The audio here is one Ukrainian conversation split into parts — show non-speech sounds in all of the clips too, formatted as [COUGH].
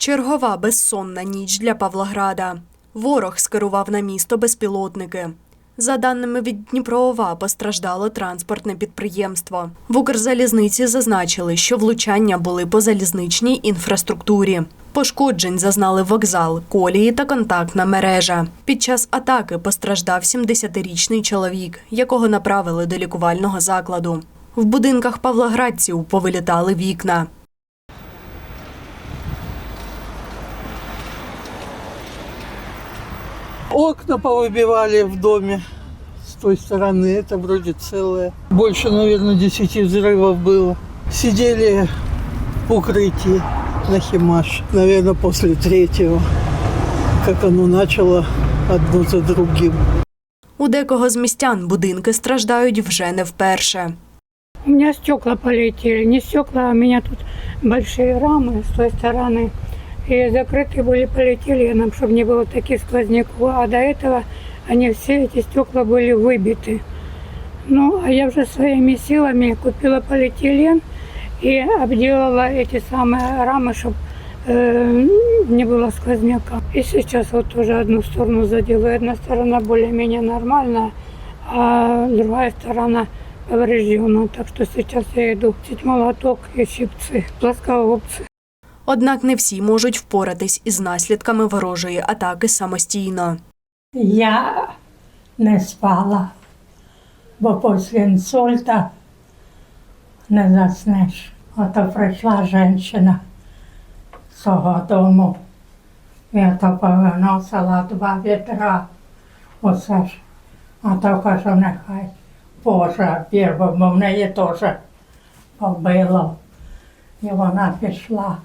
Чергова безсонна ніч для Павлограда. Ворог скерував на місто безпілотники. За даними від Дніпроова, постраждало транспортне підприємство. В Укрзалізниці зазначили, що влучання були по залізничній інфраструктурі. Пошкоджень зазнали вокзал, колії та контактна мережа. Під час атаки постраждав 70-річний чоловік, якого направили до лікувального закладу. В будинках павлоградців повилітали вікна. Окна повыбивали в доме с той стороны, это вроде целое. Больше, наверное, 10 взрывов было. Сидели в укрытии на Химаш, наверное, после третьего, как оно начало одно за другим. У декого з містян будинки страждають вже не вперше. У меня стекла полетели. Не стекла, а у меня тут большие рамы с той стороны. И закрытые были, полетели нам, чтобы не было таких сквозняков. А до этого они все эти стекла были выбиты. Ну, а я уже своими силами купила полиэтилен и обделала эти самые рамы, чтобы не было сквозняка. И сейчас вот тоже одну сторону заделаю. Одна сторона более-менее нормальная, а другая сторона повреждена. Так что сейчас я иду чуть молоток и щипцы, плоскогубцы. Однак не всі можуть впоратись із наслідками ворожої атаки самостійно. Я не спала, бо після інсульта не заснеш. Ото прийшла жінка з свого дому. Я то повиносила два відра. Усе ж. А то кажу, нехай Боже бо в неї теж побило. І вона пішла.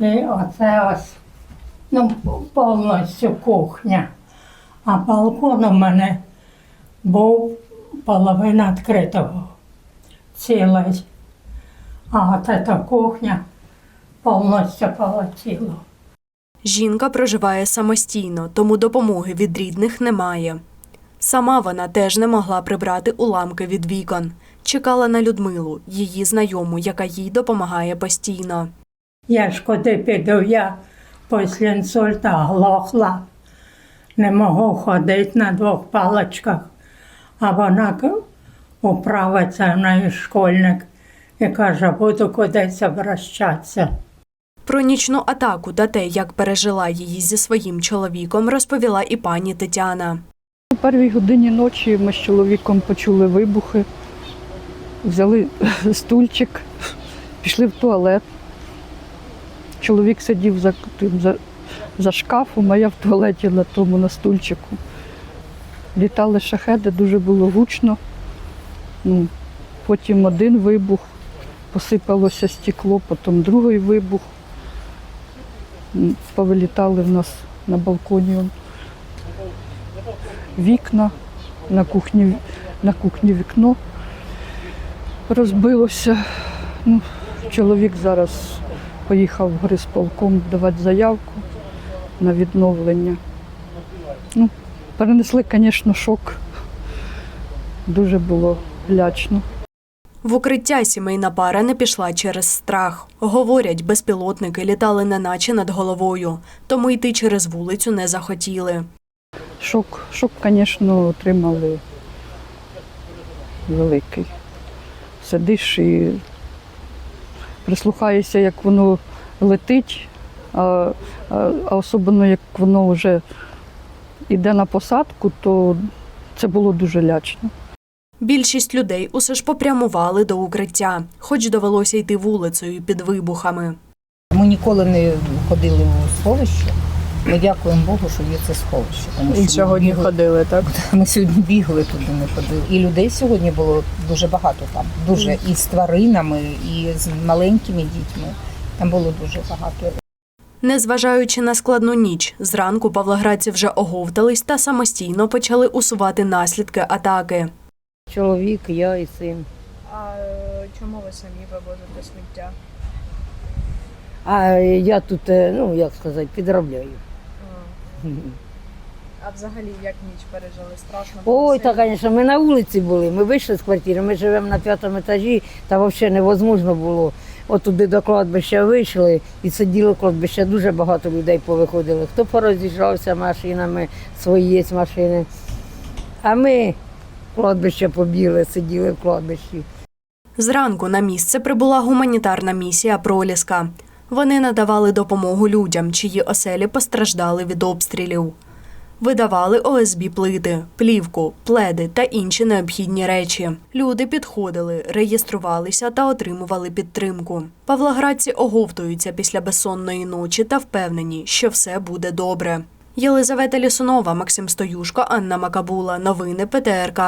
І оце ось ну, повністю кухня. А балкон у мене був половина відкритого, цілий. А от ця кухня повністю полетіла. Жінка проживає самостійно, тому допомоги від рідних немає. Сама вона теж не могла прибрати уламки від вікон. Чекала на Людмилу, її знайому, яка їй допомагає постійно. Я ж куди піду, я після інсульта глохла, не можу ходити на двох паличках, а вона управиться в неї школьник і каже, буду кудись обращатися. Про нічну атаку та те, як пережила її зі своїм чоловіком, розповіла і пані Тетяна. У першій годині ночі ми з чоловіком почули вибухи, взяли [LAUGHS] стульчик, пішли в туалет. Чоловік сидів за, тим, за, за шкафом, а я в туалеті на тому на стульчику. Літали шахеди, дуже було гучно. Ну, потім один вибух, посипалося стекло, потім другий вибух. Повилітали в нас на балконі. вікна, на кухні, на кухні вікно розбилося. Ну, чоловік зараз поїхав в горисполком давати заявку на відновлення. Ну, перенесли, звісно, шок. Дуже було лячно. В укриття сімейна пара не пішла через страх. Говорять, безпілотники літали неначе над головою, тому йти через вулицю не захотіли. Шок, шок, звісно, отримали великий. Сидиш і прислухаєшся, як воно летить, а, а, а особливо як воно вже йде на посадку, то це було дуже лячно. Більшість людей усе ж попрямували до укриття, хоч довелося йти вулицею під вибухами. Ми ніколи не ходили у сховище. Ми дякуємо Богу, що є це сховище. Тому що І ми сьогодні бігли- ходили, так? [LAUGHS] Ми сьогодні бігли туди, не ходили. І людей сьогодні було дуже багато там. Дуже і з тваринами, і з маленькими дітьми. Там було дуже багато. Незважаючи на складну ніч, зранку павлоградці вже оговтались та самостійно почали усувати наслідки атаки. Чоловік, я і син. А е, чому ви самі вивозите сміття? А я тут, е, ну як сказати, підробляю. А взагалі як ніч пережили? Страшно було Ой, сильно? та, звісно, ми на вулиці були, ми вийшли з квартири, ми живемо на п'ятому етажі, та взагалі невозможно було. отуди до кладбища вийшли і сиділи кладбища, дуже багато людей повиходили. Хто пороз'їжджався машинами, свої машини. А ми кладбище побігли, сиділи в кладбищі. Зранку на місце прибула гуманітарна місія Проліска. Вони надавали допомогу людям, чиї оселі постраждали від обстрілів. Видавали ОСБ плити, плівку, пледи та інші необхідні речі. Люди підходили, реєструвалися та отримували підтримку. Павлоградці оговтуються після безсонної ночі та впевнені, що все буде добре. Єлизавета Лісунова, Максим Стоюшко, Анна Макабула. Новини ПТРК.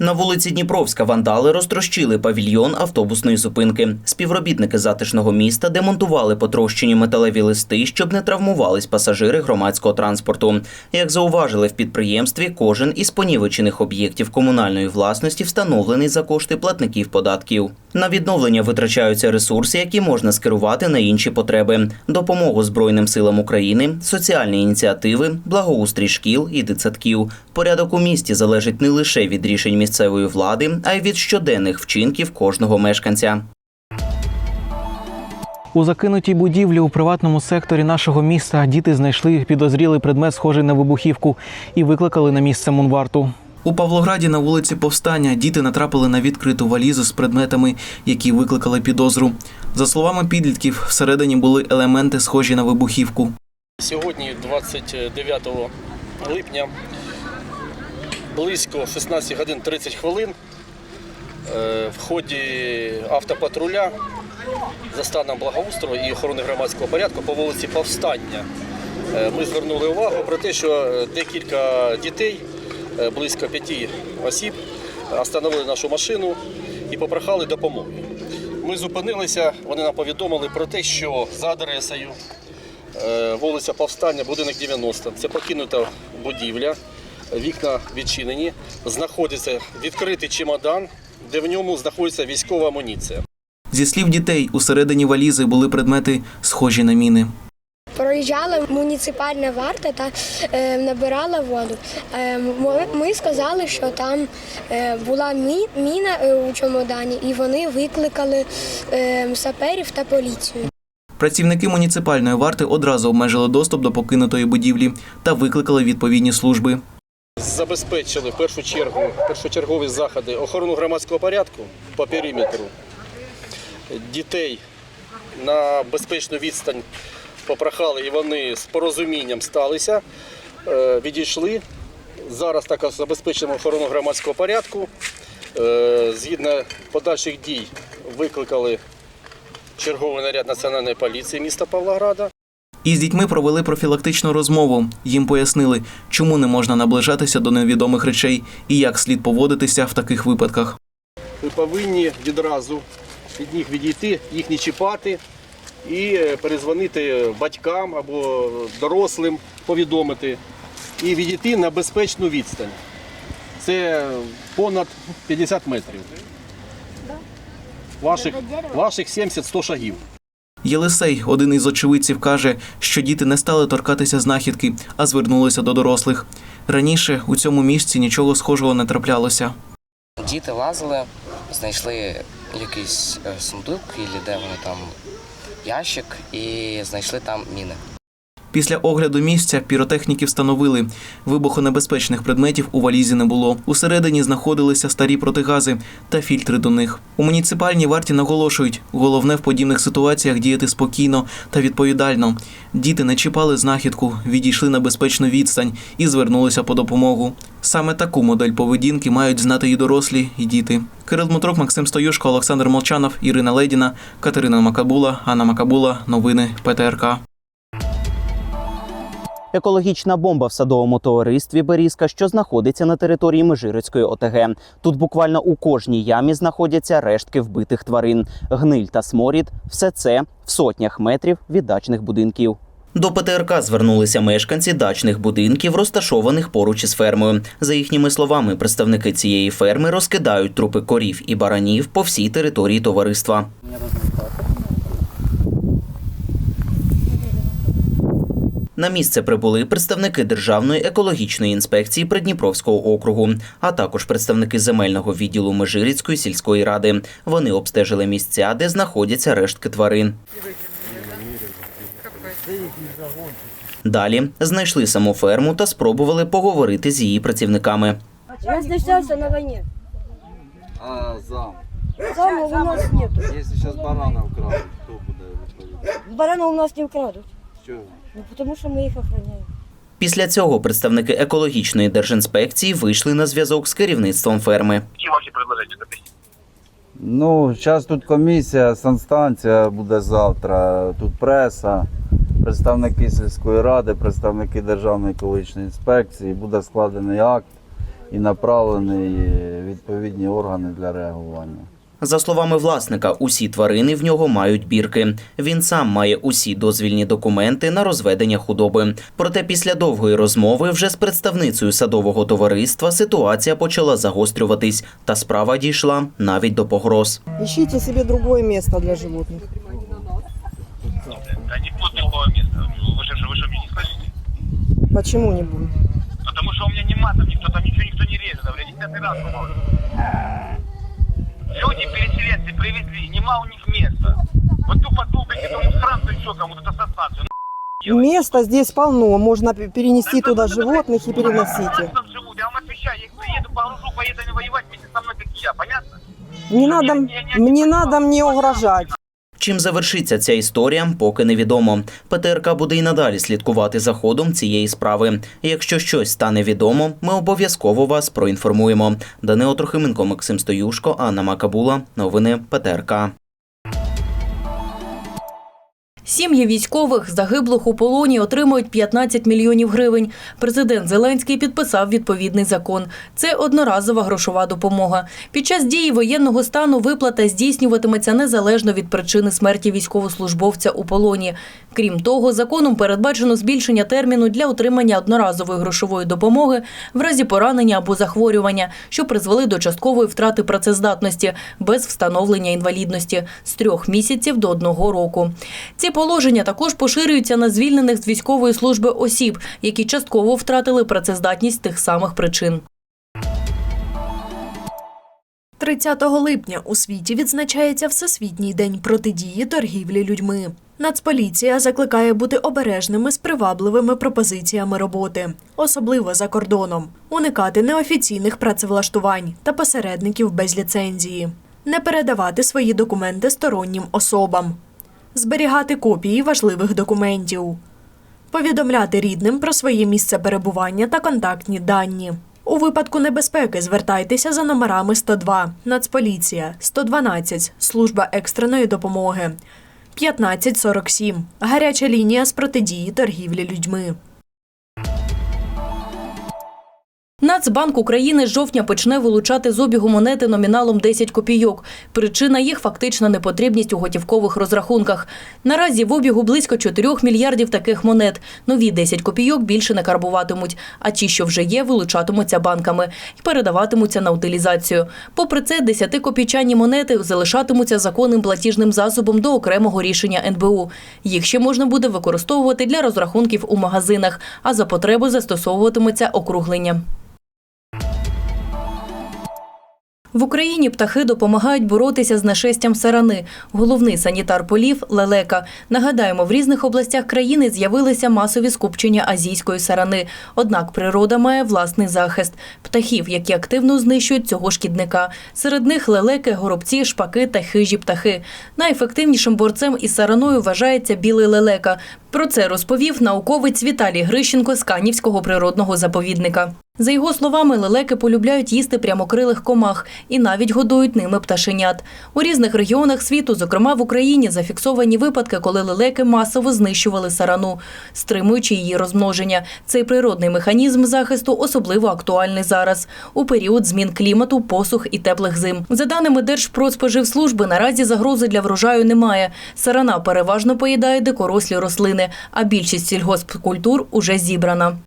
На вулиці Дніпровська вандали розтрощили павільйон автобусної зупинки. Співробітники затишного міста демонтували потрощені металеві листи, щоб не травмувались пасажири громадського транспорту. Як зауважили в підприємстві, кожен із понівечених об'єктів комунальної власності встановлений за кошти платників податків. На відновлення витрачаються ресурси, які можна скерувати на інші потреби: допомогу Збройним силам України, соціальні ініціативи, благоустрій шкіл і дитсадків. Порядок у місті залежить не лише від рішень місцевої влади, а й від щоденних вчинків кожного мешканця. У закинутій будівлі у приватному секторі нашого міста діти знайшли підозрілий предмет, схожий на вибухівку, і викликали на місце Мунварту. У Павлограді на вулиці Повстання діти натрапили на відкриту валізу з предметами, які викликали підозру. За словами підлітків, всередині були елементи, схожі на вибухівку. Сьогодні, 29 липня, близько 16 годин 30 хвилин е, в ході автопатруля за станом благоустрою і охорони громадського порядку по вулиці Повстання е, ми звернули увагу про те, що е, декілька дітей, близько п'яти осіб, остановили нашу машину і попрохали допомоги. Ми зупинилися, вони нам повідомили про те, що за адресою Е, вулиця Повстання, будинок 90. Це покинута будівля, вікна відчинені. Знаходиться відкритий чемодан, де в ньому знаходиться військова амуніція. Зі слів дітей, усередині валізи були предмети, схожі на міни. Проїжджала муніципальна варта та е, набирала воду. Е, ми, ми сказали, що там е, була мі, міна е, у чемодані, і вони викликали е, саперів та поліцію. Працівники муніципальної варти одразу обмежили доступ до покинутої будівлі та викликали відповідні служби. Забезпечили в першу чергу першочергові заходи охорону громадського порядку по периметру. Дітей на безпечну відстань попрохали, і вони з порозумінням сталися, е, відійшли. Зараз також забезпечимо охорону громадського порядку. Е, Згідно подальших дій викликали черговий наряд Національної поліції міста Павлограда. Із дітьми провели профілактичну розмову. Їм пояснили, чому не можна наближатися до невідомих речей і як слід поводитися в таких випадках. Ви повинні відразу від них відійти, їх не чіпати і е, перезвонити батькам або дорослим, повідомити і відійти на безпечну відстань. Це понад 50 метрів. Ваших, ваших 70-100 шагів. Єлисей, один із очевидців, каже, що діти не стали торкатися знахідки, а звернулися до дорослих. Раніше у цьому місці нічого схожого не траплялося. Діти лазили, знайшли якийсь е, сундук, і де вони там ящик, і знайшли там міни. Після огляду місця піротехніки встановили, вибухонебезпечних предметів у валізі не було. Усередині знаходилися старі протигази та фільтри до них. У муніципальній варті наголошують, головне в подібних ситуаціях діяти спокійно та відповідально. Діти не чіпали знахідку, відійшли на безпечну відстань і звернулися по допомогу. Саме таку модель поведінки мають знати і дорослі, і діти. Кирил Дмитрук, Максим Стоюшко, Олександр Молчанов, Ірина Ледіна, Катерина Макабула, Анна Макабула. Новини ПТРК. Екологічна бомба в садовому товаристві Берізка, що знаходиться на території Межирицької ОТГ. Тут буквально у кожній ямі знаходяться рештки вбитих тварин, гниль та сморід. Все це в сотнях метрів від дачних будинків. До ПТРК звернулися мешканці дачних будинків, розташованих поруч із фермою. За їхніми словами, представники цієї ферми розкидають трупи корів і баранів по всій території товариства. На місце прибули представники Державної екологічної інспекції Придніпровського округу, а також представники земельного відділу Межиріцької сільської ради. Вони обстежили місця, де знаходяться рештки тварин. Далі знайшли саму ферму та спробували поговорити з її працівниками. Я знущався на війні. А зам, Саме у нас нету. якщо зараз барана вкрадуть, хто буде відповідати? Барана у нас не вкрадуть. Чого? Ну, тому що ми їх охороняємо. Після цього представники екологічної держінспекції вийшли на зв'язок з керівництвом ферми. Ну, зараз тут комісія, санстанція буде завтра, тут преса, представники сільської ради, представники Державної екологічної інспекції, буде складений акт і направлений відповідні органи для реагування. За словами власника, усі тварини в нього мають бірки. Він сам має усі дозвільні документи на розведення худоби. Проте після довгої розмови вже з представницею садового товариства ситуація почала загострюватись, та справа дійшла навіть до погроз. Ищите себе другое место для животных. Да не будет никакого места. Вы же, вы же мне не слышите? Почему не будет? Потому что у меня нема там никто, там ничего никто не режет, блядь, десятый раз говорю. Люди переселенцы привезли, нема у них места. Вот тупо тупите этому сранцу еще кому-то ассоциацию. Места здесь полно, можно перенести туда животных и переносите. Там живут, я вам отвечаю, я их приеду, погружу, поеду они воевать вместе со мной, как и я, понятно? Не надо, мне надо мне угрожать. Чим завершиться ця історія, поки невідомо. ПТРК буде й надалі слідкувати за ходом цієї справи. Якщо щось стане відомо, ми обов'язково вас проінформуємо. Данило Трохименко, Максим Стоюшко, Анна Макабула. Новини ПТРК. Сім'ї військових, загиблих у полоні, отримують 15 мільйонів гривень. Президент Зеленський підписав відповідний закон. Це одноразова грошова допомога. Під час дії воєнного стану виплата здійснюватиметься незалежно від причини смерті військовослужбовця у полоні. Крім того, законом передбачено збільшення терміну для отримання одноразової грошової допомоги в разі поранення або захворювання, що призвели до часткової втрати працездатності без встановлення інвалідності з трьох місяців до одного року. Ці положення також поширюються на звільнених з військової служби осіб, які частково втратили працездатність тих самих причин. 30 липня у світі відзначається Всесвітній день протидії торгівлі людьми. Нацполіція закликає бути обережними з привабливими пропозиціями роботи, особливо за кордоном, уникати неофіційних працевлаштувань та посередників без ліцензії, не передавати свої документи стороннім особам, зберігати копії важливих документів, повідомляти рідним про своє місце перебування та контактні дані. У випадку небезпеки звертайтеся за номерами 102 Нацполіція, 112 Служба екстреної допомоги, 1547 Гаряча лінія з протидії торгівлі людьми. Нацбанк України з жовтня почне вилучати з обігу монети номіналом 10 копійок. Причина їх фактична непотрібність у готівкових розрахунках. Наразі в обігу близько 4 мільярдів таких монет. Нові 10 копійок більше не карбуватимуть, а ті, що вже є, вилучатимуться банками і передаватимуться на утилізацію. Попри це, 10-копійчані монети залишатимуться законним платіжним засобом до окремого рішення НБУ. Їх ще можна буде використовувати для розрахунків у магазинах, а за потреби застосовуватиметься округлення. В Україні птахи допомагають боротися з нашестям сарани. Головний санітар полів лелека. Нагадаємо, в різних областях країни з'явилися масові скупчення азійської сарани. Однак природа має власний захист птахів, які активно знищують цього шкідника. Серед них лелеки, горобці, шпаки та хижі птахи. Найефективнішим борцем із сараною вважається білий лелека. Про це розповів науковець Віталій Грищенко з Канівського природного заповідника. За його словами, лелеки полюбляють їсти прямокрилих комах і навіть годують ними пташенят. У різних регіонах світу, зокрема в Україні, зафіксовані випадки, коли лелеки масово знищували сарану, стримуючи її розмноження. Цей природний механізм захисту особливо актуальний зараз у період змін клімату, посух і теплих зим. За даними Держпродспоживслужби, наразі загрози для врожаю немає. Сарана переважно поїдає дикорослі рослини, а більшість сільгоспкультур уже зібрана.